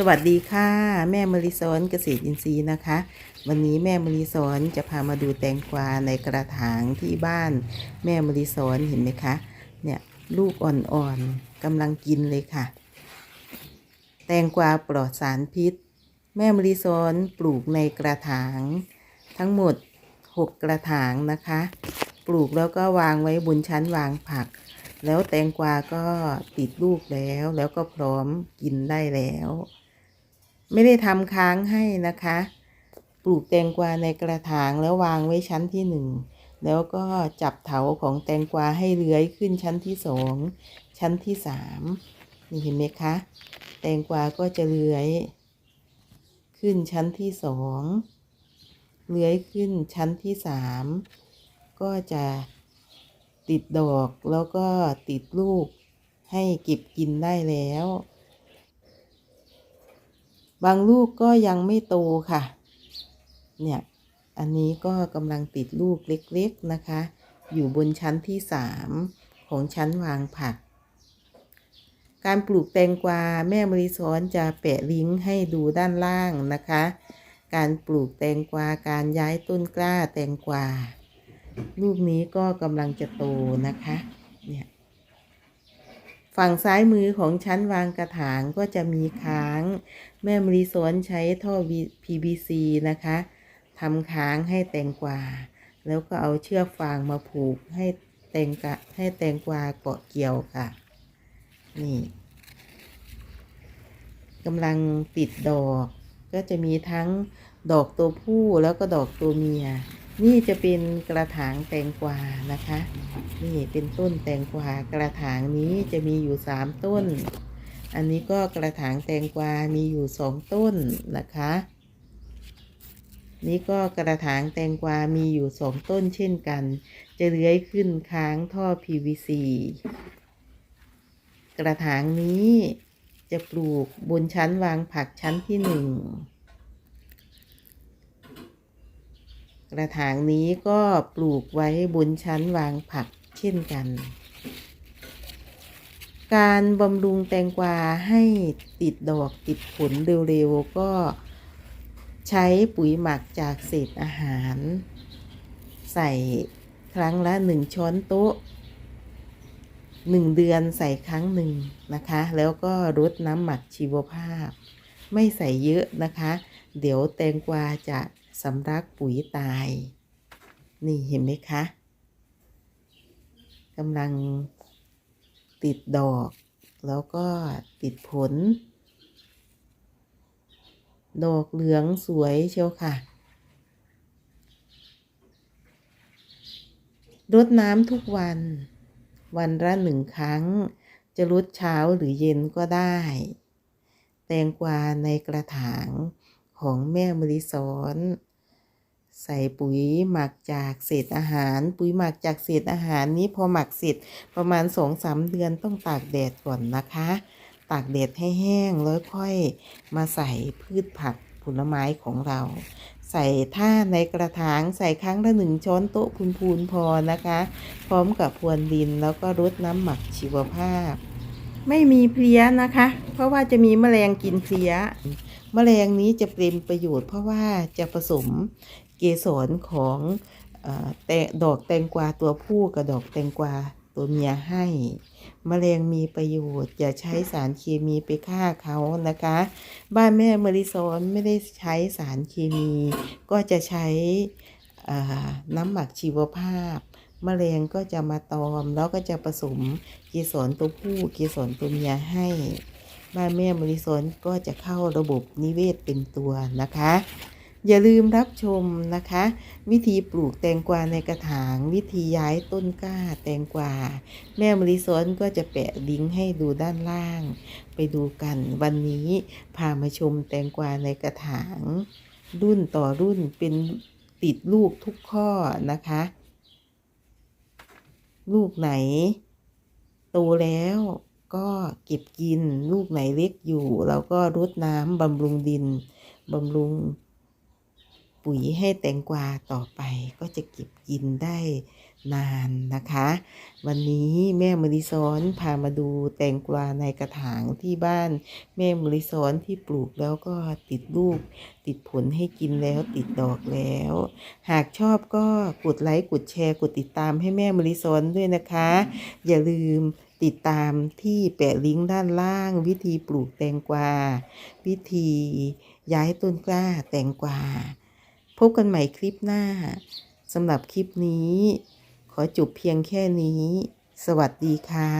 สวัสดีค่ะ แม่มริสอนเกษตรอินทรีย์นะคะ วันนี้แม่มริสอนจะพามาดูแตงกวาในกระถางที่บ้าน แม่มริสอนเห็นไหมคะเนี่ยลูกอ่อนๆกำลังกินเลยค่ะ แตงกวาปลอดสารพิษ แม่มริสอนปลูกในกระถาง ทั้งหมด 6 กระถางนะคะ ปลูกแล้วก็วางไว้บนชั้นวางผัก แล้วแตงกวาก็ติดลูกแล้วแล้วก็พร้อมกินได้แล้ว ไม่ได้ทำค้างให้นะคะ ปลูกแตงกวาในกระถางแล้ววางไว้ชั้นที่หนึ่งแล้วก็จับเถาของแตงกวาให้เลื้อยขึ้นชั้นที่สองชั้นที่สามนี่เห็นไหมคะ แตงกวาก็จะเลื้อย ขึ้นชั้นที่สองเลื้อยขึ้นชั้นที่สามก็จะติดดอกแล้วก็ติดลูกให้เก็บกินได้แล้ว บางลูกก็ยังไม่โตค่ะ เนี่ย อันนี้ก็กำลังติดลูกเล็กๆนะคะ อยู่บนชั้นที่สามของชั้นวางผัก การปลูกแตงกวาแม่มริสอนจะแปะลิงก์ให้ดูด้านล่างนะคะ การปลูกแตงกวาการย้ายต้นกล้าแตงกวา ลูกนี้ก็กำลังจะโตนะคะ ฝั่งซ้ายมือของชั้นวางกระถางก็จะมีค้าง แม่มรีสวนใช้ท่อ PVC นะคะทำค้างให้แตงกวา แล้วก็เอาเชือกฟางมาผูกให้แตงกะให้แตงกวาเกาะเกี่ยวค่ะ นี่กำลังติดดอก ก็จะมีทั้งดอกตัวผู้แล้วก็ดอกตัวเมีย นี่จะเป็นกระถางแตงกวานะคะ นี่เป็นต้นแตงกวากระถางนี้จะมีอยู่สามต้น อันนี้ก็กระถางแตงกวา มีอยู่สองต้นนะคะ นี่ก็กระถางแตงกวา มีอยู่สองต้นเช่นกัน จะเลื้อยขึ้นค้างท่อ PVC กระถางนี้จะปลูกบนชั้นวางผักชั้นที่หนึ่ง กระถางนี้ก็ปลูกไว้บนชั้นวางผักเช่นกัน การบำรุงแตงกวาให้ติดดอกติดผลเร็วๆ ก็ใช้ปุ๋ยหมักจากเศษอาหาร ใส่ครั้งละหนึ่งช้อนโต๊ะหนึ่งเดือนใส่ครั้งหนึ่งนะคะ แล้วก็รดน้ำหมักชีวภาพ ไม่ใส่เยอะนะคะ เดี๋ยวแตงกวาจะสำลักปุ๋ยตาย นี่เห็นไหมคะกำลังติดดอก แล้วก็ติดผล ดอกเหลืองสวยเชียวค่ะรดน้ำทุกวัน วันละหนึ่งครั้ง จะรดเช้าหรือเย็นก็ได้ แตงกวาในกระถางของแม่มริสอนใส่ปุ๋ยหมักจากเศษอาหาร ปุ๋ยหมักจากเศษอาหารนี้พอหมักเสร็จประมาณสองสามเดือนต้องตากแดดก่อนนะคะ ตากแดดให้แห้งแล้วค่อยมาใส่พืชผักผลไม้ของเรา ใส่ท่าในกระถางใส่ครั้งละหนึ่งช้อนโต๊ะพูนๆพอนะคะ พร้อมกับพรวนดินแล้วก็รดน้ำหมักชีวภาพ ไม่มีเพลี้ยนะคะ เพราะว่าจะมีแมลงกินเพลี้ย แมลงนี้จะเป็นประโยชน์ เพราะว่าจะผสมเกสรของอแต่ดอกแตงกวาตัวผู้กับดอกแตงกวาตัวเมียให้ แมลงมีประโยชน์ อย่าใช้สารเคมีไปฆ่าเขานะคะ บ้านแม่มริซอนไม่ได้ใช้สารเคมี ก็จะใช้น้ำหมักชีวภาพ มแมลงก็จะมาตอม แล้วก็จะผสมเกสรตัวผู้เกสรตัวเมียให้บ้านแม่มริซอนก็จะเข้าระบบนิเวศเป็นตัวนะคะ อย่าลืมรับชมนะคะ วิธีปลูกแตงกวาในกระถาง วิธีย้ายต้นกล้าแตงกวา แม่มริซอนก็จะแปะลิงก์ให้ดูด้านล่าง ไปดูกันวันนี้พามาชมแตงกวาในกระถาง รุ่นต่อรุ่นเป็นติดลูกทุกข้อนะคะ ลูกไหน โตแล้วก็เก็บกิน ลูกไหนเล็กอยู่ เราก็รดน้ำบำรุงดินบำรุงปุ๋ยให้แตงกวาต่อไปก็จะเก็บกินได้ นานนะคะ วันนี้แม่มริซ้อนพามาดูแตงกวาในกระถางที่บ้าน แม่มริซ้อนที่ปลูกแล้วก็ติดลูก ติดผลให้กินแล้วติดดอกแล้ว หากชอบก็กดไลค์กดแชร์กดติดตามให้แม่มริซ้อนด้วยนะคะ อย่าลืมติดตามที่แปะลิงก์ด้านล่าง วิธีปลูกแตงกวา วิธีย้ายต้นกล้าแตงกวา พบกันใหม่คลิปหน้าสำหรับคลิปนี้ อจบเพียงแค่นี้ สวัสดีค่ะ